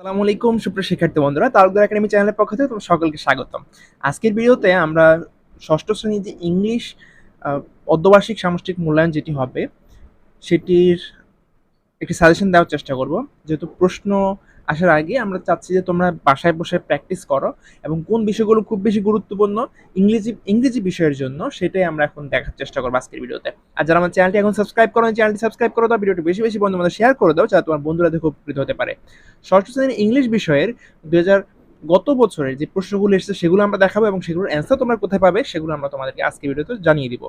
আসসালামু আলাইকুম, সুপ্রিয় শিক্ষার্থী বন্ধুরা, তালুকদার একাডেমি চ্যানেলের পক্ষ থেকে তোমার সকলকে স্বাগতম। আজকের ভিডিওতে আমরা ষষ্ঠ শ্রেণির যে ইংলিশ অর্ধবার্ষিক সামষ্টিক মূল্যায়ন যেটি হবে, সেটির একটি সাজেশন দেওয়ার চেষ্টা করব। যেহেতু প্রশ্ন আসার আগে আমরা চাচ্ছি যে তোমরা বাসায় বসে প্র্যাকটিস করো এবং কোন বিষয়গুলো খুব বেশি গুরুত্বপূর্ণ ইংরেজি ইংরেজি বিষয়ের জন্য সেটাই আমরা এখন দেখার চেষ্টা করব আজকের ভিডিওতে। আর যারা আমার চ্যানেলটি এখন সাবস্ক্রাইব করো চ্যানেলটি সাবস্ক্রাইব করে দাও, ভিডিওটি বেশি বেশি বন্ধু আমাদের শেয়ার করে দাও যাতে তোমার বন্ধুরা দেখে উপকৃত হতে পারে। ষষ্ঠ শ্রেণির ইংলিশ বিষয়ের দু হাজার গত বছরের যে প্রশ্নগুলো এসেছে সেগুলো আমরা দেখাবো এবং সেগুলোর অ্যান্সার তোমরা কোথায় পাবে সেগুলো আমরা তোমাদেরকে আজকে ভিডিওতে জানিয়ে দিব।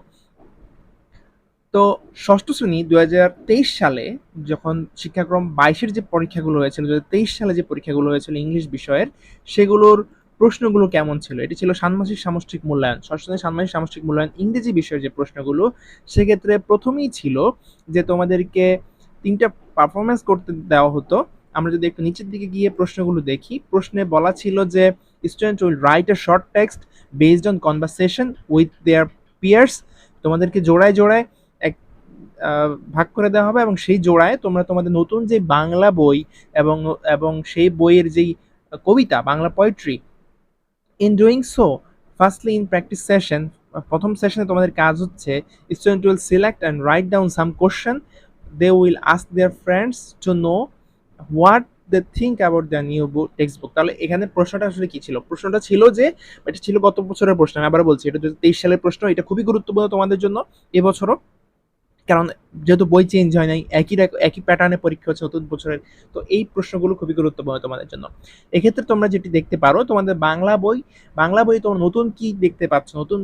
তো ষষ্ঠ শ্রেণি দু হাজার তেইশ সালে যখন শিক্ষাক্রম বাইশের যে পরীক্ষাগুলো হয়েছিল দু সালে যে পরীক্ষাগুলো হয়েছিল ইংলিশ বিষয়ের, সেগুলোর প্রশ্নগুলো কেমন ছিল? এটি ছিল ষান্মাসিক সামষ্টিক মূল্যায়ন। ষষ্ঠ শ্রেণির ষান্মাসিক সামষ্টিক মূল্যায়ন ইংরেজি বিষয়ের যে প্রশ্নগুলো, সেক্ষেত্রে প্রথমেই ছিল যে তোমাদেরকে তিনটা পারফরমেন্স করতে দেওয়া হতো। আমরা যদি একটু নিচের দিকে গিয়ে প্রশ্নগুলো দেখি, প্রশ্নে বলা ছিল যে student will write a short text based on conversation with their peers তোমাদেরকে জোড়ায় জোড়ায় ভাগ করে দেওয়া হবে এবং সেই জোড়ায় তোমরা তোমাদের নতুন যে বাংলা বই এবং এবং সেই বইয়ের যেই কবিতা, Bangla poetry in doing so firstly in practice session প্রথম সেশনে তোমাদের কাজ হচ্ছে student will select and write down some question they will ask their friends to know what they think about the new book text book তাহলে এখানে প্রশ্নটা আসলে কি ছিল? প্রশ্নটা ছিল যে, এটা ছিল গত বছরের প্রশ্ন, আমি আবার বলছি, এটা তেইশ সালের প্রশ্ন, এটা খুবই গুরুত্বপূর্ণ তোমাদের জন্য, এবছরও। কারণ যেহেতু বই চেঞ্জ হয় নাই, একই একই প্যাটার্নে পরীক্ষা হচ্ছে নতুন বছরের, তো এই প্রশ্নগুলো খুবই গুরুত্বপূর্ণ তোমাদের জন্য। এক্ষেত্রে তোমরা যেটি দেখতে পারো, তোমাদের বাংলা বই বাংলা বই তোমরা নতুন কি দেখতে পাচ্ছ? নতুন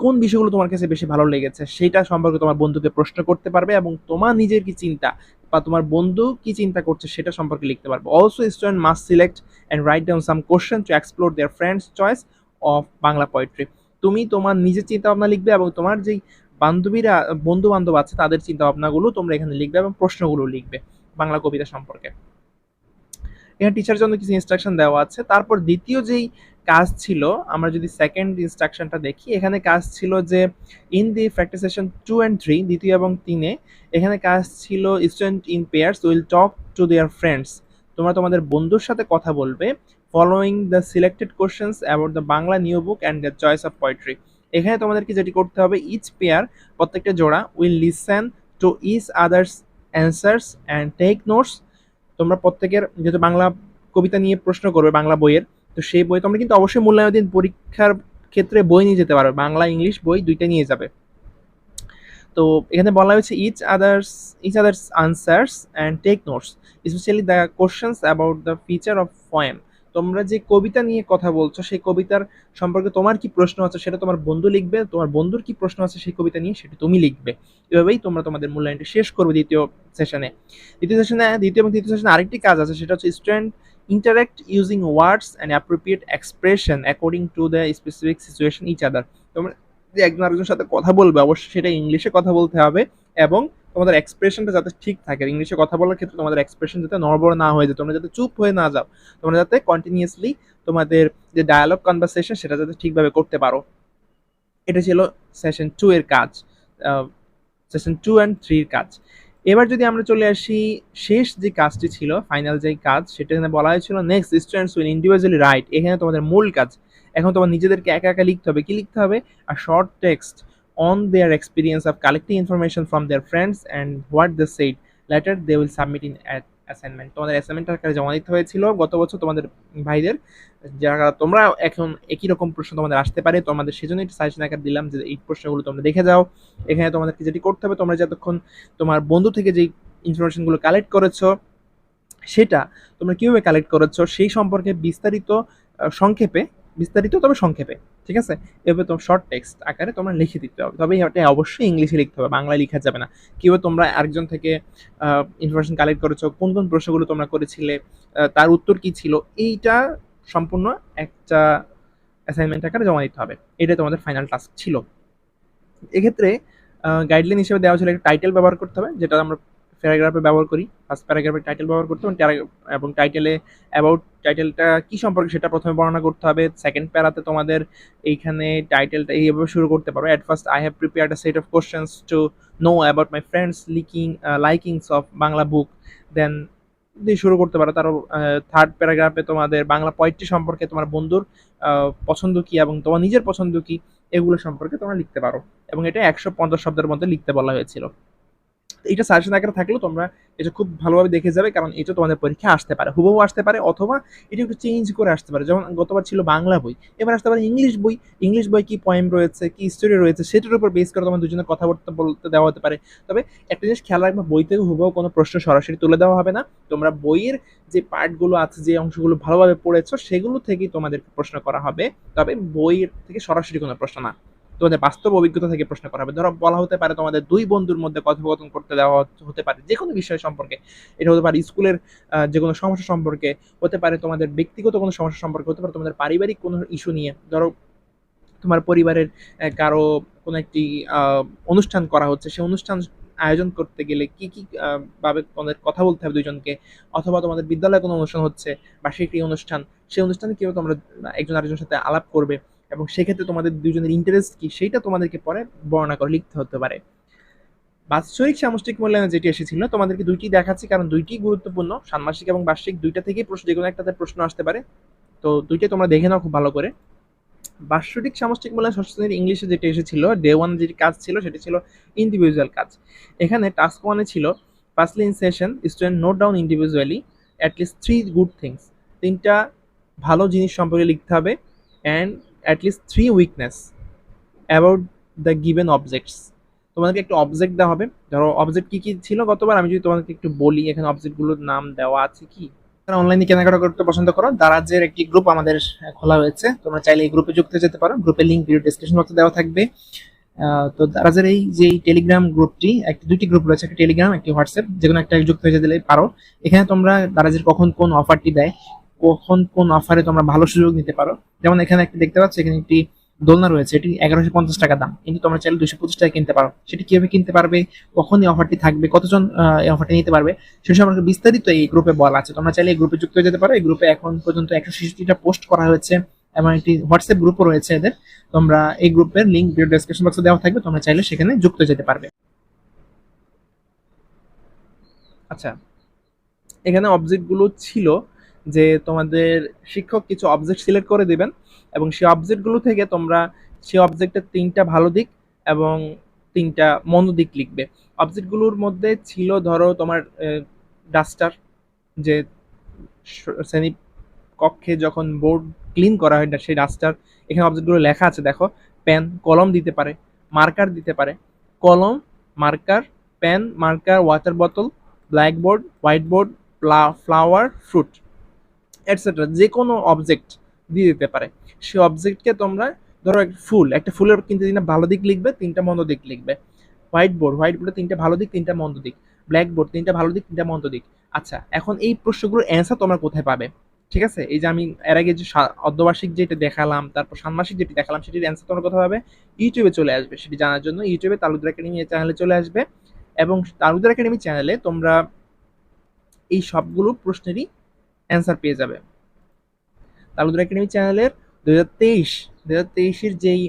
কোন বিষয়গুলো তোমার কাছে বেশি ভালো লেগেছে? সেটা সম্পর্কে তোমার বন্ধুকে প্রশ্ন করতে পারবে এবং তোমার নিজের কি চিন্তা বা তোমার বন্ধু কি চিন্তা করছে সেটা সম্পর্কে লিখতে পারবে। Also student must select and write down some question to explore their friends choice of Bangla poetry তুমি তোমার নিজের চিন্তা ভাবনা লিখবে এবং তোমার যেই বান্ধবীরা বন্ধু বান্ধব আছে, তাদের চিন্তা ভাবনাগুলো তোমরা এখানে লিখবে এবং প্রশ্নগুলো লিখবে বাংলা কবিতা সম্পর্কে। এখানে টিচার জন্য কিছু ইনস্ট্রাকশন দেওয়া আছে। তারপর দ্বিতীয় যেই কাজ ছিল, আমরা যদি সেকেন্ড ইনস্ট্রাকশনটা দেখি, এখানে কাজ ছিল যে in the practice session two and three দ্বিতীয় এবং তিনে, এখানে কাজ ছিল student in pairs will talk to their friends তোমরা তোমাদের বন্ধুর সাথে কথা বলবে following the selected questions about the Bangla new book and the choice of poetry এখানে তোমাদেরকে যেটি করতে হবে ইচ পেয়ার প্রত্যেকটা জোড়া will listen to each others answers and take notes তোমরা প্রত্যেকের যেহেতু বাংলা কবিতা নিয়ে প্রশ্ন করবে, বাংলা বইয়ের, তো সেই বই তোমরা কিন্তু অবশ্যই মূল্যায়ন দিন পরীক্ষার ক্ষেত্রে বই নিয়ে যেতে পারো, বাংলা, ইংলিশ বই দুইটা নিয়ে যাবে। তো এখানে বলা হয়েছে each others each others answers and take notes specially the questions about the feature of poem তোমরা যে কবিতা নিয়ে কথা বলছো, সেই কবিতার সম্পর্কে তোমার কি প্রশ্ন আছে সেটা তোমার বন্ধু লিখবে, তোমার বন্ধুর কি প্রশ্ন আছে সেই কবিতা নিয়ে সেটা তুমি লিখবে। এভাবেই তোমরা তোমাদের মূল্যায়নটা শেষ করবে দ্বিতীয় সেশনে দ্বিতীয় সেশনে দ্বিতীয় এবং তৃতীয় সেশনে আরেকটি কাজ আছে, সেটা হচ্ছে student interact using words and appropriate expression according to the specific situation each other তোমরা যে একজন আরেকজনের সাথে কথা বলবে, অবশ্যই সেটা ইংলিশে কথা বলতে হবে এবং তোমাদের এক্সপ্রেশনটা যাতে ঠিক থাকে। ইংলিশে কথা বলার ক্ষেত্রে তোমাদের এক্সপ্রেশন যাতে নড়বড় না হয়ে যায়। তোমরা যাতে চুপ হয়ে না যাও। তোমরা যাতে কন্টিনিউয়াসলি তোমাদের যে ডায়ালগ কনভারসেশন সেটা যাতে ঠিকভাবে করতে পারো। এটা ছিল সেশন টু এর কাজ। সেশন টু অ্যান্ড থ্রির কাজ। এবার যদি আমরা চলে আসি, শেষ যে কাজটি ছিল ফাইনাল যে কাজ, সেটা এখানে বলা হয়েছিল next students will individually write এখানে তোমাদের মূল কাজ। এখন তোমার নিজেদেরকে একা একা লিখতে হবে। কি লিখতে হবে? আর short text on their experience of collecting information from their friends and what the said letter they will submit in assignment তোমাদের অ্যাসাইনমেন্ট আকারে জমা দিতে হয়েছিল গত বছর তোমাদের ভাইদের, যারা তোমরা এখন একই রকম প্রশ্ন তোমাদের আসতে পারে, তোমাদের সেজন্য একটু সাজেশন আকার দিলাম যে এই প্রশ্নগুলো তোমরা দেখে যাও। এখানে তোমাদেরকে যেটি করতে হবে, তোমরা যতক্ষণ তোমার বন্ধু থেকে যেই ইনফরমেশনগুলো কালেক্ট করেছ, সেটা তোমরা কীভাবে কালেক্ট করেছ, সেই সম্পর্কে বিস্তারিত সংক্ষেপে বিস্তারিত তবে সংক্ষেপে, ঠিক আছে? এভাবে তোমার শর্ট টেক্সট আকারে তোমরা লিখে দিতে হবে। তবে এটা অবশ্যই ইংলিশে লিখতে হবে, বাংলায় লেখা যাবে না। কীভাবে তোমরা আরেকজন থেকে ইনফরমেশন কালেক্ট করেছ, কোন কোন প্রশ্নগুলো তোমরা করেছিলে তার উত্তর কি ছিল, এইটা সম্পূর্ণ একটা অ্যাসাইনমেন্ট আকারে জমা দিতে হবে। এটা তোমাদের ফাইনাল টাস্ক ছিল। এক্ষেত্রে গাইডলাইন হিসেবে দেওয়া ছিল একটা টাইটেল ব্যবহার করতে হবে, যেটা আমরা প্যারাগ্রাফে ব্যবহার করি ফার্স্ট প্যারাগ্রাফে টাইটেল ব্যবহার করতে হবে এবং টাইটেলে অ্যাবাউট টাইটেলটা কি সম্পর্কে সেটা প্রথমে বর্ণনা করতে হবে সেকেন্ড প্যারাতে তোমাদের এইখানে টাইটেলটা এইভাবে শুরু করতে পারো at first I have prepared a set of questions to know about my friends liking likings of Bangla book then দিয়ে শুরু করতে পারো তারও থার্ড প্যারাগ্রাফে তোমাদের বাংলা পোয়েট্রি সম্পর্কে তোমার বন্ধুর পছন্দ কি এবং তোমার নিজের পছন্দ কি, এগুলো সম্পর্কে তোমরা লিখতে পারো, এবং এটা একশো পঞ্চাশ শব্দের মধ্যে লিখতে বলা হয়েছিল। এটা সাজেশন আকারে থাকলেও তোমরা এটা খুব ভালোভাবে দেখে যাবে, কারণ এটা তোমাদের পরীক্ষা আসতে পারে, হুবহু আসতে পারে, অথবা এটা একটু চেঞ্জ করে আসতে পারে। যেমন গতবার ছিল বাংলা বই, এবার আসতে পারে ইংলিশ বই। ইংলিশ বই কি পয়েম রয়েছে, কি স্টোরি রয়েছে, সেটার উপর বেস করে তোমার দুজনের কথাবার্তা বলতে দেওয়া হতে পারে। তবে একটা জিনিস খেয়াল রাখবে, বই থেকে হুবহু কোনো প্রশ্ন সরাসরি তুলে দেওয়া হবে না। তোমরা বইয়ের যে পার্টগুলো আছে, যে অংশগুলো ভালোভাবে পড়েছো, সেগুলো থেকেই তোমাদেরকে প্রশ্ন করা হবে। তবে বইয়ের থেকে সরাসরি কোনো প্রশ্ন না। তোমাদের বাস্তব অভিজ্ঞতা থেকে প্রশ্ন করা হবে। ধরো বলা হতে পারে তোমাদের দুই বন্ধুর মধ্যে কথোপকথন করতে দেওয়া হতে- পারে যে কোনো বিষয় সম্পর্কে। এটা হতে পারে স্কুলের যে কোনো সমস্যা সম্পর্কে, হতে পারে তোমাদের ব্যক্তিগত কোনো সমস্যা সম্পর্কে, হতে পারে তোমাদের পারিবারিক কোনো ইস্যু নিয়ে। ধরো তোমার পরিবারের কারও কোনো একটি অনুষ্ঠান করা হচ্ছে সেই অনুষ্ঠান আয়োজন করতে গেলে কি কি ভাবে তোমাদের কথা বলতে হবে দুইজনকে? অথবা তোমাদের বিদ্যালয়ে কোনো অনুষ্ঠান হচ্ছে বা সেই একটি অনুষ্ঠান, সেই অনুষ্ঠানে কীভাবে তোমরা একজন আরেকজনের সাথে আলাপ করবে? এবং সেক্ষেত্রে তোমাদের দুজনের ইন্টারেস্ট কি সেইটা তোমাদেরকে পরে বর্ণনা করে লিখতে হতে পারে। বাৎসরিক সামষ্টিক মূল্যায়নে যেটি এসেছিল, তোমাদেরকে দুইটি দেখাচ্ছি, কারণ দুইটি গুরুত্বপূর্ণ, ষান্মাসিক এবং বার্ষিক, দুইটা থেকেই প্রশ্ন যে কোনো একটাতে প্রশ্ন আসতে পারে। তো দুইটাই তোমরা দেখে নাও খুব ভালো করে। বার্ষিক সামষ্টিক মূল্যায়ন ষষ্ঠ শ্রেণির ইংলিশে যেটি এসেছিল ডে ওয়ান যেটি কাজ ছিল, সেটি ছিল ইন্ডিভিজুয়াল কাজ। এখানে টাস্ক ওয়ানে ছিল firstly in session student note down individually at least three good things তিনটা ভালো জিনিস সম্পর্কে লিখতে হবে and at least three weakness about the given objects তোমাদেরকে একটা অবজেক্ট দেওয়া হবে। ধরো অবজেক্ট কি কি ছিল গতবার? আমি যদি তোমাদেরকে একটু বলি এখানে অবজেক্টগুলোর নাম দেওয়া আছে কি? যারা অনলাইনে কেনাকাটা করতে পছন্দ করো। দারাজের একটি গ্রুপ আমাদের খোলা হয়েছে। তোমরা চাইলে এই গ্রুপে যুক্ত যেতে পারো। গ্রুপের লিঙ্ক ভিডিও ডিসক্রিপশন বক্সে দেওয়া থাকবে। তো দারাজের এই যে টেলিগ্রাম গ্রুপটি একটি, দুটি গ্রুপ রয়েছে। একটা টেলিগ্রাম একটি হোয়াটসঅ্যাপ যে কোনো একটা যুক্ত হয়ে যেতে পারো। এখানে তোমরা দারাজের কখন কোন অফারটি দেয় কখন কোন অফারে তোমরা ভালো সুযোগ নিতে পারো। যেমন এখানে একটি দেখতে পাচ্ছ, এখানে একটি দোলনা রয়েছে, এটি এগারোশো পঞ্চাশ টাকা দাম। কিন্তু তোমরা চাইলে দুশো পঁচিশ টাকা কিনতে পারো। সেটি কীভাবে কিনতে পারবে কখন এই অফারটি থাকবে, কতজন এই অফারটি নিতে পারবে, সে সম্পর্কে বিস্তারিত এই গ্রুপে বলা আছে। তোমরা চাইলে এই গ্রুপে যুক্ত হয়ে যেতে পারো। এই গ্রুপে এখন পর্যন্ত একশো ছেষট্টিটা পোস্ট করা হয়েছে এবং একটি হোয়াটসঅ্যাপ গ্রুপও রয়েছে এদের। তোমরা এই গ্রুপের লিঙ্ক ভিডিও ডেসক্রিপশন বক্সে দেওয়া থাকবে, তোমরা চাইলে সেখানে যুক্ত যেতে পারবে। আচ্ছা এখানে অবজেক্টগুলো ছিল যে তোমাদের শিক্ষক কিছু অবজেক্ট সিলেক্ট করে দিবেন এবং সেই অবজেক্টগুলো থেকে তোমরা সেই অবজেক্টের তিনটা ভালো দিক এবং তিনটা মন্দ দিক লিখবে। অবজেক্টগুলোর মধ্যে ছিল ধরো তোমার ডাস্টার যে শ্রেণি কক্ষে যখন বোর্ড ক্লিন করা হয় সেই ডাস্টার এখানে অবজেক্টগুলো লেখা আছে দেখো পেন কলম দিতে পারে মার্কার দিতে পারে, কলম মার্কার পেন মার্কার ওয়াটার বোতল blackboard white board flower fruit etcetera যে কোনো অবজেক্ট দিয়ে দিতে পারে। সেই অবজেক্টকে তোমরা ধরো একটা ফুল, একটা ফুলের কিন্তু তিনটা ভালো দিক লিখবে, তিনটা মন্দ দিক লিখবে। হোয়াইট বোর্ড হোয়াইট বোর্ডে তিনটা ভালো দিক, তিনটা মন্দ দিক। ব্ল্যাক বোর্ড তিনটা ভালো দিক, তিনটা মন্দ দিক। আচ্ছা এখন এই প্রশ্নগুলোর অ্যান্সার তোমরা কোথায় পাবে? ঠিক আছে? এই যে আমি এর আগে যে সা- অর্ধবার্ষিক যেটা দেখালাম, তারপর ষান্মাসিক যেটি দেখালাম, সেটির অ্যান্সার তোমরা কোথায় পাবে? ইউটিউবে চলে আসবে সেটি জানার জন্য। ইউটিউবে তালুকদার একাডেমি চ্যানেলে চলে আসবে। এবং তালুকদার একাডেমি চ্যানেলে তোমরা এই সবগুলো প্রশ্নেরই অ্যান্সার পেয়ে যাবে। তালুকদার একাডেমি চ্যানেলের দু হাজার তেইশ দু হাজার তেইশের যেই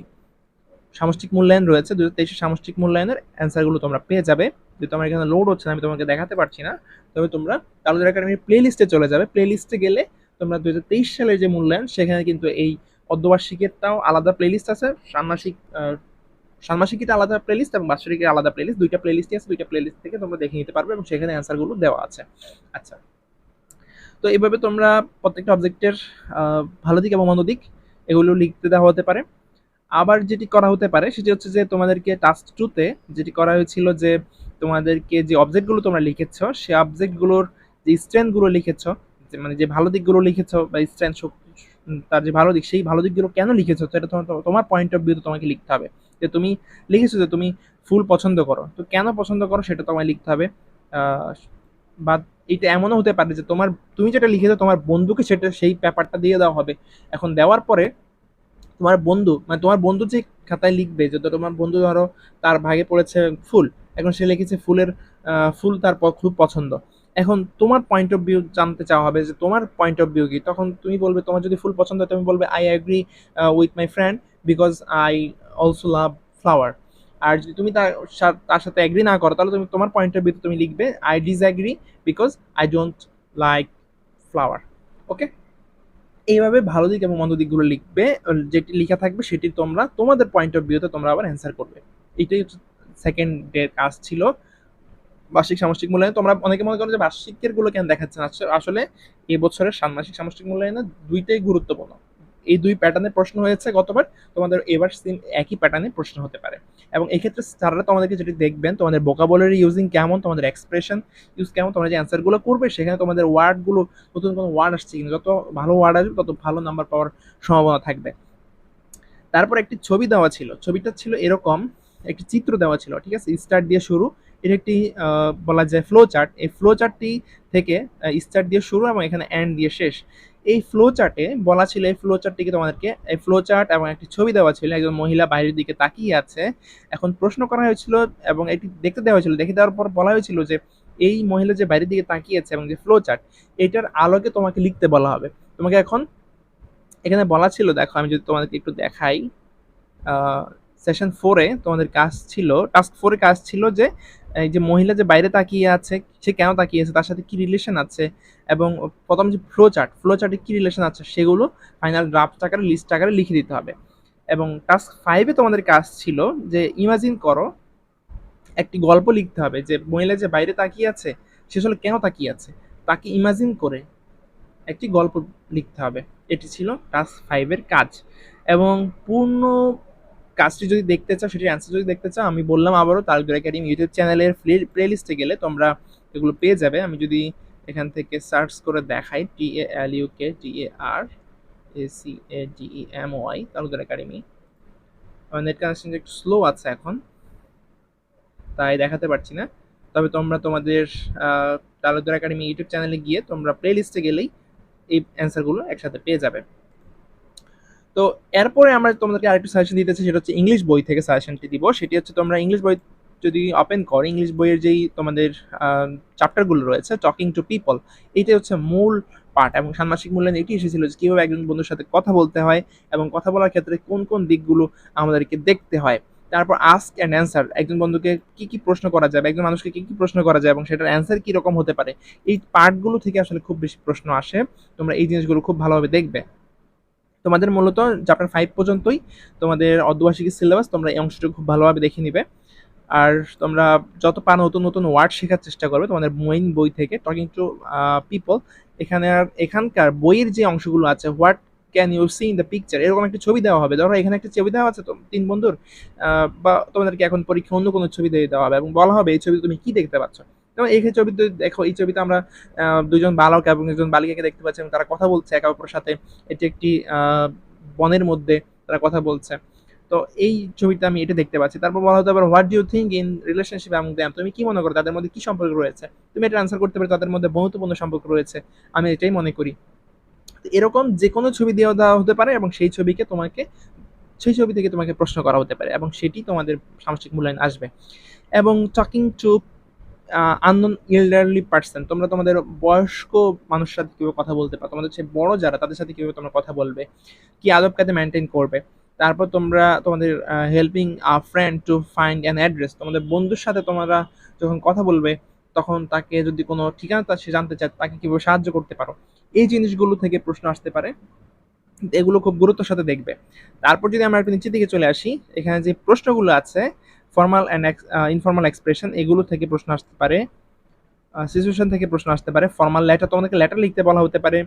সামষ্টিক মূল্যায়ন রয়েছে দু হাজার তেইশের সামষ্টিক মূল্যায়নের অ্যান্সারগুলো তোমরা পেয়ে যাবে। যেহেতু আমার এখানে লোড হচ্ছে না, আমি তোমাকে দেখাতে পারছি না, তবে তোমরা তালুকদার একাডেমির প্লে লিস্টে চলে যাবে। প্লে লিস্টে গেলে তোমরা দু হাজার তেইশ সালের যে মূল্যায়ন, সেখানে কিন্তু এই অর্ধবার্ষিকেরটাও আলাদা প্লে লিস্ট আছে। ষান্মাসিক ষান্মাসিকটা আলাদা প্লে লিস্ট এবং বার্ষিকের আলাদা প্লে লিস্ট দুইটা প্লে লিস্টই আছে, দুইটা প্লে লিস্ট থেকে তোমরা দেখে নিতে পারবে এবং সেখানে অ্যান্সারগুলো দেওয়া আছে। আচ্ছা তো এইভাবে তোমরা প্রত্যেকটা অবজেক্টের ভালো দিক এবং মন্দ দিক এগুলো লিখতে দেওয়া হতে পারে। আবার যেটি করা হতে পারে সেটি হচ্ছে যে তোমাদেরকে টাস্ক টুতে যেটি করা হয়েছিল যে তোমাদেরকে যে অবজেক্টগুলো তোমরা লিখেছ, সে অবজেক্টগুলোর যে স্ট্রেংথগুলো লিখেছ, যে মানে যে ভালো দিকগুলো লিখেছ বা স্ট্রেংথ তার যে ভালো দিক, সেই ভালো দিকগুলো কেন লিখেছো, তো এটা তোমার তোমার পয়েন্ট অফ ভিউ তোমাকে লিখতে হবে। যে তুমি লিখেছো যে তুমি ফুল পছন্দ করো, তো কেন পছন্দ করো সেটা তোমায় লিখতে হবে। বা এটা এমনও হতে পারে যে তোমার, তুমি যেটা লিখেছো তোমার বন্ধুকে সেটা সেই পেপারটা দিয়ে দেওয়া হবে। এখন দেওয়ার পরে তোমার বন্ধু মানে তোমার বন্ধু যে খাতায় লিখবে, যে তোমার বন্ধু ধরো তার ভাগে পড়েছে ফুল, এখন সে লিখেছে ফুলের ফুল তার খুব পছন্দ। এখন তোমার পয়েন্ট অফ ভিউ জানতে চাওয়া হবে যে তোমার পয়েন্ট অফ ভিউ কি? তখন তুমি বলবে, তোমার যদি ফুল পছন্দ হয় তুমি বলবে I agree with my friend because I also love flower আর যদি তুমি তার তার সাথে অ্যাগ্রি না করো, তাহলে তুমি, তোমার পয়েন্টের ভিউ তুমি লিখবে I disagree because I don't like flower okay এইভাবে ভালো দিক এবং মন্দ দিকগুলো লিখবে যেটি লেখা থাকবে সেটি তোমরা, তোমাদের পয়েন্ট অফ ভিউতে তোমরা আবার অ্যান্সার করবে। এটাই সেকেন্ড ডের কাজ ছিল। বার্ষিক সামষ্টিক মূল্যায়ন, তোমরা অনেকে মনে করো যে বার্ষিকেরগুলো কেন দেখাচ্ছে না? আসলে- আসলে এই বছরের ষান্মাসিক সামষ্টিক মূল্যায়নে দুইটাই গুরুত্বপূর্ণ। এই দুই প্যাটার্নের প্রশ্ন হয়েছে গতবার, তোমাদের এবার সেম একই প্যাটার্নে প্রশ্ন হতে পারে। এবং এক্ষেত্রে স্যাররা তোমাদেরকে যেটি দেখবেন, তোমাদের বোকাবলারি ইউজিং কেমন, তোমাদের এক্সপ্রেশন ইউজ কেমন তোমরা যে অ্যান্সারগুলো করবে, সেখানে তোমাদের ওয়ার্ডগুলো নতুন কোনো ওয়ার্ড আসছে কিনা, যত ভালো ওয়ার্ড আসবে, তত ভালো নাম্বার পাওয়ার সম্ভাবনা থাকবে। তারপর একটি ছবি দেওয়া ছিল, ছবিটা ছিল এরকম, একটি চিত্র দেওয়া ছিল, ঠিক আছে? স্টার্ট দিয়ে শুরু এটা একটি বলা যায় ফ্লো চার্ট এই ফ্লো চার্টটি থেকে স্টার্ট দিয়ে শুরু এবং এখানে অ্যান্ড দিয়ে শেষ। এই ফ্লো চার্টে বলা ছিল, এই ফ্লো চার্টটিকে তোমাদেরকে, এই ফ্লো চার্ট এবং একটি ছবি দেওয়া ছিল, একজন মহিলা বাইরের দিকে তাকিয়ে আছে। এখন প্রশ্ন করা হয়েছিল এবং এটি দেখতে দেওয়া হয়েছিল, দেখে দেওয়ার পর বলা হয়েছিল যে এই মহিলা যে বাইরের দিকে তাকিয়ে আছে এবং যে ফ্লো চার্ট এটার আলোকে তোমাকে লিখতে বলা হবে। তোমাকে এখন এখানে বলা ছিল, দেখো আমি যদি তোমাদেরকে একটু দেখাই সেশন ফোরে তোমাদের কাজ ছিল, টাস্ক ফোরে কাজ ছিল যে, এই যে মহিলা যে বাইরে তাকিয়ে আছে, সে কেন তাকিয়ে আছে, তার সাথে কি রিলেশন আছে, এবং প্রথম যে ফ্লো চার্ট ফ্লো চার্টে কী রিলেশন আছে, সেগুলো ফাইনাল ড্রাফট আকারে লিস্ট আকারে লিখে দিতে হবে। এবং টাস্ক ফাইভে তোমাদের কাজ ছিল যে ইমাজিন করো, একটি গল্প লিখতে হবে যে, মহিলা যে বাইরে তাকিয়ে আছে, সে আসলে কেন তাকিয়ে আছে? তাকে ইমাজিন করে একটি গল্প লিখতে হবে। এটি ছিল টাস্ক ফাইভের কাজ। এবং পূর্ণ কাজটি যদি দেখতে চাও, সেটির অ্যান্সার যদি দেখতে চাও, আমি বললাম আবারও তালগুর একাডেমি ইউটিউব চ্যানেলের প্লে লিস্টে গেলে তোমরা এগুলো পেয়ে যাবে। আমি যদি এখান থেকে সার্চ করে দেখাই T A L U K T A R A C A D E M Y Talukdar academy. আমার নেট কানেকশন একটু স্লো আছে এখন, তাই দেখাতে পারছি না। তবে তোমরা তোমাদের তালুকদার একাডেমি ইউটিউব চ্যানেলে গিয়ে তোমরা প্লে লিস্টে গেলেই এই অ্যান্সারগুলো একসাথে পেয়ে যাবে। তো এরপরে আমরা তোমাদেরকে আরেকটু সাজেশন দিতেছি সেটা হচ্ছে ইংলিশ বই থেকে সাজেশনটি দিব। সেটি হচ্ছে তোমরা ইংলিশ বই যদি ওপেন করো ইংলিশ বইয়ের যেই তোমাদের চ্যাপ্টারগুলো রয়েছে টকিং টু পিপল এইটাই হচ্ছে মূল পার্ট এবং ষান্মাসিক মূল্যায়ন এটি এসেছিল যে কীভাবে একজন বন্ধুর সাথে কথা বলতে হয় এবং কথা বলার ক্ষেত্রে কোন কোন দিকগুলো আমাদেরকে দেখতে হয়। তারপর আস্ক অ্যান্ড অ্যান্সার একজন বন্ধুকে কি কি প্রশ্ন করা যাবে একজন মানুষকে কি কি প্রশ্ন করা যায় এবং সেটার অ্যান্সার কি রকম হতে পারে। এই পার্টগুলো থেকে আসলে খুব বেশি প্রশ্ন আসে। তোমরা এই জিনিসগুলো খুব ভালোভাবে দেখবে। তোমাদের মূলত চ্যাপ্টার ফাইভ পর্যন্তই। তোমাদের অর্ধবার্ষিকী সিলেবাস তোমরা এই অংশটা খুব ভালোভাবে দেখে নিবে। আর তোমরা যত পা নতুন নতুন ওয়ার্ড শেখার চেষ্টা করবে, তোমাদের মেইন বই থেকে টকিং টু পিপল এখানে আর এখানকার বইয়ের যে অংশগুলো আছে what can you see in the picture এরকম একটা ছবি দেওয়া হবে। ধরো এখানে একটা ছবি দেওয়া আছে তো, তিন বন্ধুর বা তোমাদেরকে এখন পরীক্ষা অন্য কোনো ছবি দিয়ে দেওয়া হবে এবং বলা হবে এই ছবি তুমি কি দেখতে পাচ্ছ? এই ছবিতে দেখো, এই ছবিতে আমরা দুজন বালক এবং একজন বালিকাকে দেখতে পাচ্ছি এবং তারা কথা বলছে। একে অপরের সাথে এটি একটি বনের মধ্যে তারা কথা বলছে। তো এই ছবিটা আমি এটা দেখতে পাচ্ছি। তারপর বলা হতে পারে what you think in relationship এবং দ্যাম তুমি কি মনে করো? তাদের মধ্যে কি সম্পর্ক রয়েছে? তুমি এটা আনসার করতে পারো, তাদের মধ্যে বন্ধুত্বপূর্ণ সম্পর্ক রয়েছে। আমি এটাই মনে করি। এরকম যে কোনো ছবি দেওয়া দেওয়া হতে পারে এবং সেই ছবিকে তোমাকে, সেই ছবি থেকে তোমাকে প্রশ্ন করা হতে পারে এবং সেটি তোমাদের সামষ্টিক মূল্যায়ন আসবে। এবং talking to unknown elderly person তোমরা তোমাদের বয়স্ক মানুষের সাথে কীভাবে কথা বলতে পারো? তোমাদের যে বড় যারা, তাদের সাথে কীভাবে তোমরা কথা বলবে? কি আদব কাতে মেনটেন করবে? তারপর তোমরা তোমাদের helping a friend to find an address তোমাদের বন্ধুর সাথে তোমরা যখন কথা বলবে, তখন তাকে যদি কোনো ঠিকানা সে জানতে চায়, তাকে কীভাবে সাহায্য করতে পারো? এই জিনিসগুলো থেকে প্রশ্ন আসতে পারে। এগুলো খুব গুরুত্বের সাথে দেখবে। তারপর যদি আমরা একটু নিচের দিকে চলে আসি, এখানে যে প্রশ্নগুলো আছে ফর্মাল অ্যান্ড ইনফর্মাল এক্সপ্রেশন এগুলো থেকে প্রশ্ন আসতে পারে সিচুয়েশন থেকে প্রশ্ন আসতে পারে ফর্মাল লেটার তোমাদেরকে লেটার লিখতে বলা হতে পারে।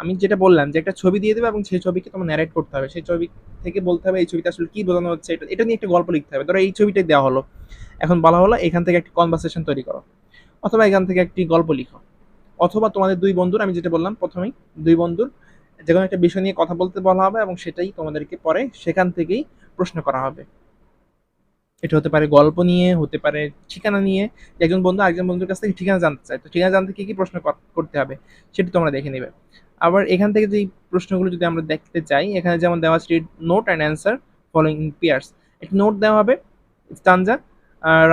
আমি যেটা বললাম যে একটা ছবি দিয়ে দেবে এবং সেই ছবিকে তোমার ন্যারেট করতে হবে। সেই ছবি থেকে বলতে হবে এই ছবিটা আসলে কি বোঝানো হচ্ছে, এটা এটা নিয়ে একটা গল্প লিখতে হবে। ধরো এই ছবিটাই দেওয়া হলো। এখন বলা হলো এখান থেকে একটি কনভারসেশন তৈরি করো। অথবা এখান থেকে একটি গল্প লিখো। অথবা তোমাদের দুই বন্ধুর, আমি যেটা বললাম প্রথমেই, দুই বন্ধুর যে কোনো একটা বিষয় নিয়ে কথা বলতে বলা হবে এবং সেটাই তোমাদেরকে পরে সেখান থেকেই প্রশ্ন করা হবে। এটা হতে পারে গল্প নিয়ে, হতে পারে ঠিকানা নিয়ে একজন বন্ধু আরেকজন বন্ধুর কাছ থেকে ঠিকানা জানতে চায়। তো ঠিকানা জানতে কী কী প্রশ্ন করতে হবে সেটা তোমরা দেখে নেবে। আবার এখান থেকে যে প্রশ্নগুলো যদি আমরা দেখতে চাই, এখানে যেমন দেওয়া আছে note and answer following pairs একটি নোট দেওয়া হবে স্টানজা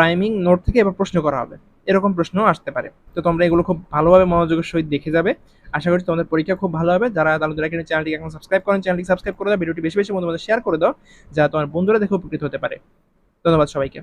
রাইমিং নোট থেকে এবার প্রশ্ন করা হবে। এরকম প্রশ্ন আসতে পারে। তো তোমরা এগুলো খুব ভালোভাবে মনোযোগের সহিত দেখে যাবে। আশা করি তোমাদের পরীক্ষা খুব ভালো হবে। যারা তাদের এখানে চ্যানেলটি এখন সাবস্ক্রাইব করেন চ্যানেলটি সাবস্ক্রাইব করে দাও। ভিডিওটি বেশি বেশি বন্ধুদের শেয়ার করে দাও যা তোমার বন্ধুরা দেখে উপকৃত হতে পারে। ধন্যবাদ সবাইকে।